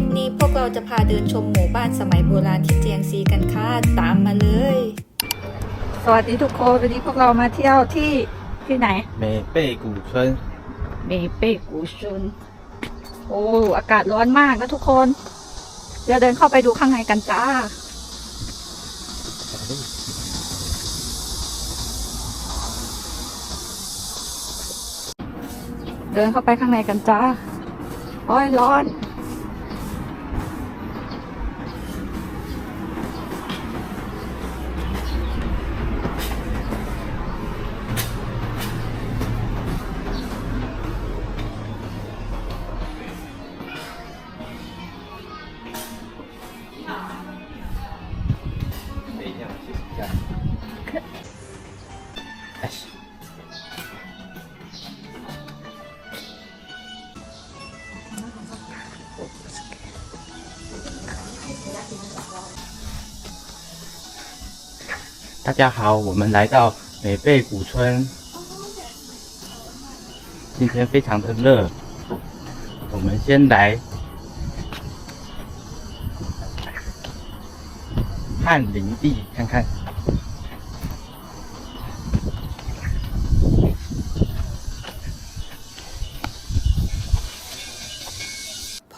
ปนี้พวกเราจะพาเดินชมหมู่บ้านสมัยโบราณที่เจียงซีกันค่ะ ตามมาเลย สวัสดีทุกคน วันนี้พวกเรามาเที่ยวที่ที่ไหน เมเป้กูเชุนเมเป้กูชุน โอ้ อากาศร้อนมากนะทุกคน เดี๋ยวเดินเข้าไปดูข้างในกันจ้า เดินเข้าไปข้างในกันจ้า โอ้ยร้อน 大家好，我们来到美贝古村。今天非常的热，我们先来汉林地看看。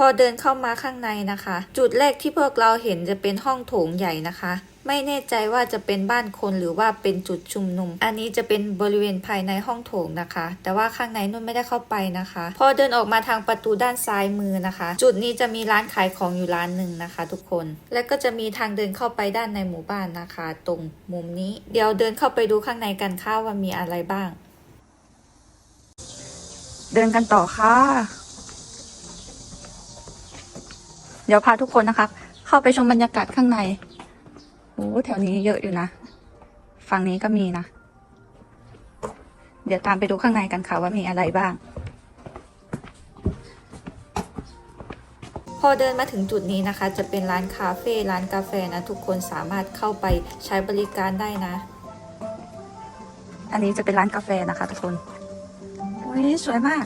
อเดินเข้ามาข้างในนะคะ จุดแรกที่พวกเราเห็นจะเป็นห้องโถงใหญ่นะคะ ไม่แน่ใจว่าจะเป็นบ้านคนหรือว่าเป็นจุดชุมนุม อันนี้จะเป็นบริเวณภายในห้องโถงนะคะ แต่ว่าข้างในนุ่นไม่ได้เข้าไปนะคะ พอเดินออกมาทางประตูด้านซ้ายมือนะคะ จุดนี้จะมีร้านขายของอยู่ร้านหนึ่งนะคะ ทุกคน และก็จะมีทางเดินเข้าไปด้านในหมู่บ้านนะคะ ตรงมุมนี้ เดี๋ยวเดินเข้าไปดูข้างในกันค่ะว่ามีอะไรบ้าง เดินกันต่อค่ะ เดี๋ยวพาทุกคนนะคะ เข้าไปชมบรรยากาศข้างในโอ้แถวนี้เยอะอยู่นะ ฝั่งนี้ก็มีนะ เดี๋ยวตามไปดูข้างในกันค่ะว่ามีอะไรบ้าง พอเดินมาถึงจุดนี้นะคะ จะเป็นร้านคาเฟ่ร้านกาแฟนะ ทุกคนสามารถเข้าไปใช้บริการได้นะ อันนี้จะเป็นร้านกาแฟนะคะ ทุกคนโอ้ยสวยมาก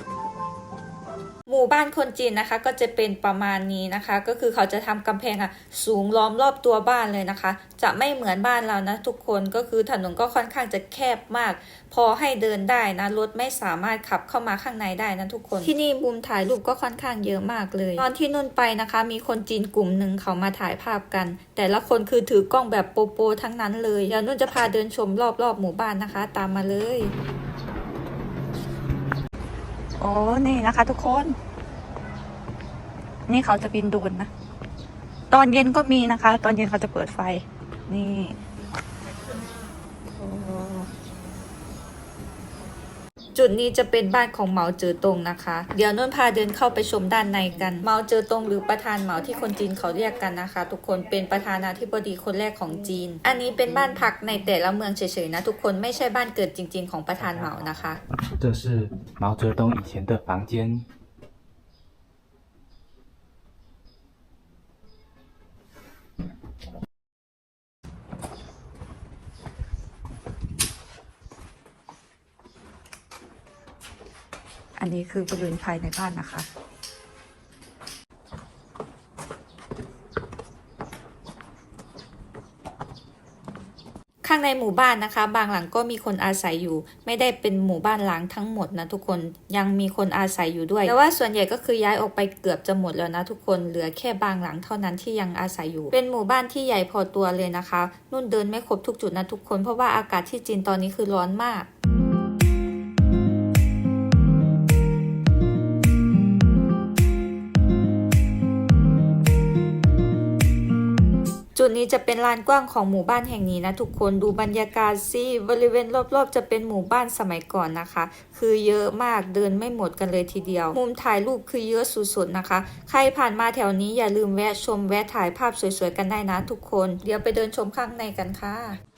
มู่บ้านคนจีนนะคะ ก็จะเป็นประมาณนี้นะคะ ก็คือเขาจะทำกำแพงอะสูงล้อมรอบตัวบ้านเลยนะคะ จะไม่เหมือนบ้านเรานะทุกคนก็คือถนนก็ค่อนข้างจะแคบมาก พอให้เดินได้นะรถไม่สามารถขับเข้ามาข้างในได้นะทุกคนที่นี่มุมถ่ายรูปก็ค่อนข้างเยอะมากเลย ตอนที่นุ่นไปนะคะ มีคนจีนกลุ่มหนึ่งเขามาถ่ายภาพกัน แต่ละคนคือถือกล้องแบบโปโปทั้งนั้นเลยเดี๋ยวนุ่นจะพาเดินชมรอบๆหมู่บ้านนะคะ ตามมาเลย อ้นี่นะคะ ทุกคน นี่เขาจะบินโดนนะ ตอนเย็นก็มีนะคะ ตอนเย็นเขาจะเปิดไฟ นี่ จุดนี้จะเป็นบ้านของเหมาเจอตงนะคะ เดี๋ยวนุ่นพาเดินเข้าไปชมด้านในกัน เหมาเจอตงหรือประธานเหมาที่คนจีนเขาเรียกกันนะคะ ทุกคนเป็นประธานาธิบดีคนแรกของจีน อันนี้เป็นบ้านพักในแต่ละเมืองเฉยๆนะ ทุกคนไม่ใช่บ้านเกิดจริง ๆ ของประธานเหมานะคะ 这是毛泽东以前的房间。 อันนี้คือบริเวณภายในบ้านนะคะ ข้างในหมู่บ้านนะคะ บางหลังก็มีคนอาศัยอยู่ ไม่ได้เป็นหมู่บ้านล้างทั้งหมดนะทุกคนยังมีคนอาศัยอยู่ด้วย แต่ว่าส่วนใหญ่ก็คือย้ายออกไปเกือบจะหมดแล้วนะทุกคนเหลือแค่บางหลังเท่านั้นที่ยังอาศัยอยู่ เป็นหมู่บ้านที่ใหญ่พอตัวเลยนะคะ นุ่นเดินไม่ครบทุกจุดนะทุกคนเพราะว่าอากาศที่จีนตอนนี้คือร้อนมาก จุดนี้จะเป็นลานกว้างของหมู่บ้านแห่งนี้นะทุกคนดูบรรยากาศสิบริเวณรอบๆ จะเป็นหมู่บ้านสมัยก่อนนะคะ คือเยอะมากเดินไม่หมดกันเลยทีเดียว มุมถ่ายรูปคือเยอะสุดๆนะคะ ใครผ่านมาแถวนี้อย่าลืมแวะชมแวะถ่ายภาพสวยๆกันได้นะทุกคน เดี๋ยวไปเดินชมข้างในกันค่ะ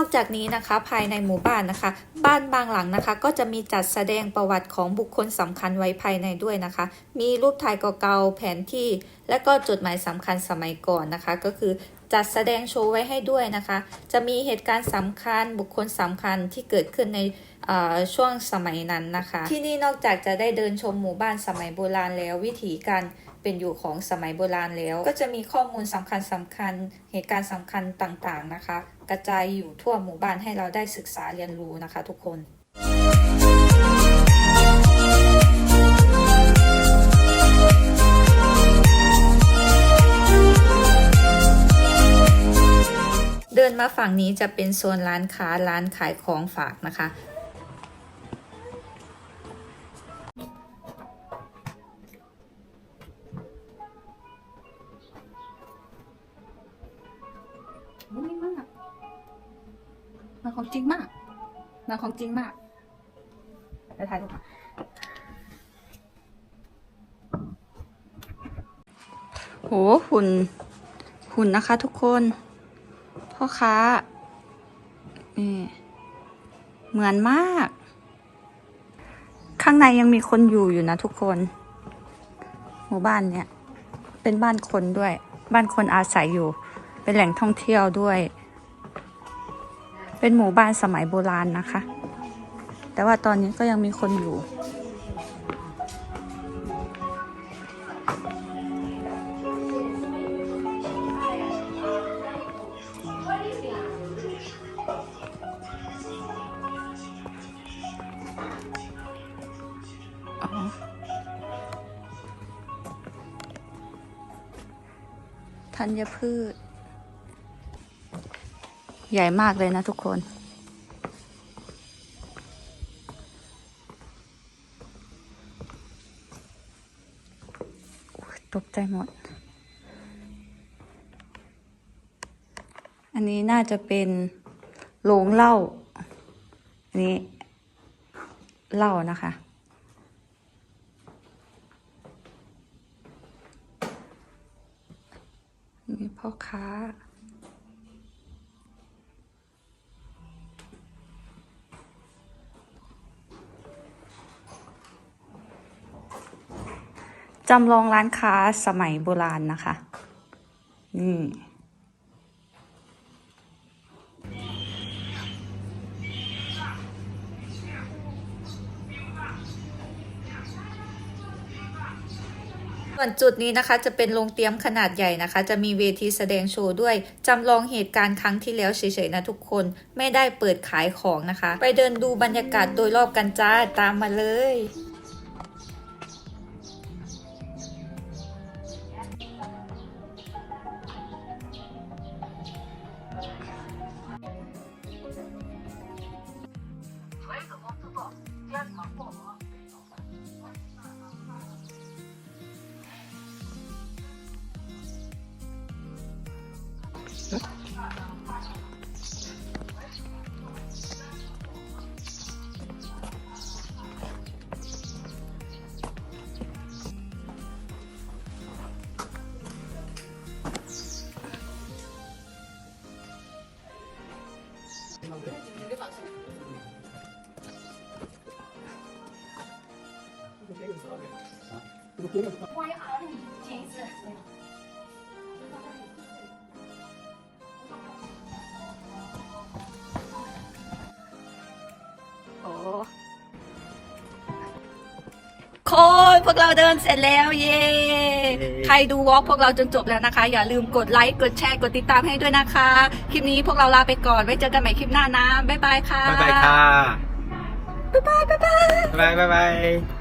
อกจากนี้นะคะภายในหมู่บ้านนะคะ บ้านบางหลังนะคะ ก็จะมีจัดแสดงประวัติของบุคคลสำคัญไว้ภายในด้วยนะคะ มีรูปถ่ายเก่าๆแผนที่ และก็จดหมายสำคัญสมัยก่อนนะคะ ก็คือจัดแสดงโชว์ไว้ให้ด้วยนะคะ จะมีเหตุการณ์สำคัญบุคคลสำคัญที่เกิดขึ้นในช่วงสมัยนั้นนะคะ ที่นี่นอกจากจะได้เดินชมหมู่บ้านสมัยโบราณแล้ววิถีการ เป็นอยู่ของสมัยโบราณแล้ว ก็จะมีข้อมูลสำคัญสำคัญเหตุการณ์สำคัญต่างๆนะคะ กระจายอยู่ทั่วหมู่บ้านให้เราได้ศึกษาเรียนรู้นะคะทุกคนเดินมาฝั่งนี้จะเป็นโซนร้านค้าร้านขายของฝากนะคะ ของจริงมากมาของจริงมากเดี๋ยวถ่ายรูปโหหุ่น หุ่นนะคะทุกคน พ่อค้านี่เหมือนมาก ข้างในยังมีคนอยู่อยู่นะทุกคน หมู่บ้านเนี่ย เป็นบ้านคนด้วย บ้านคนอาศัยอยู่ เป็นแหล่งท่องเที่ยวด้วย เป็นหมู่บ้านสมัยโบราณนะคะ แต่ว่าตอนนี้ก็ยังมีคนอยู่ ธัญพืช ใหญ่มากเลยนะทุกคน ตกใจหมด อันนี้น่าจะเป็นโรงเหล้าอันนี้เหล้านะคะมีพ่อค้า จำลองร้านค้าสมัยโบราณนะคะ นี่ส่วนจุดนี้นะคะจะเป็นโรงเตรียมขนาดใหญ่นะคะ จะมีเวทีแสดงโชว์ด้วยจำลองเหตุการณ์ครั้งที่แล้วเฉยๆนะทุกคนไม่ได้เปิดขายของนะคะ ไปเดินดูบรรยากาศโดยรอบกันจ้าตามมาเลย โพวกเราเดินเสร็จแล้ว เย้ใครดูวอล์กพวกเราจนจบแล้วนะคะ อย่าลืมกดไลค์กดแชร์กดติดตามให้ด้วยนะคะ คลิปนี้พวกเราลาไปก่อนไว้เจอกันใหม่คลิปหน้านะบ๊ายบายค่ะบ๊ายบายค่ะบ๊ายบายบ๊ายบายบ๊ายบายบ๊ายบาย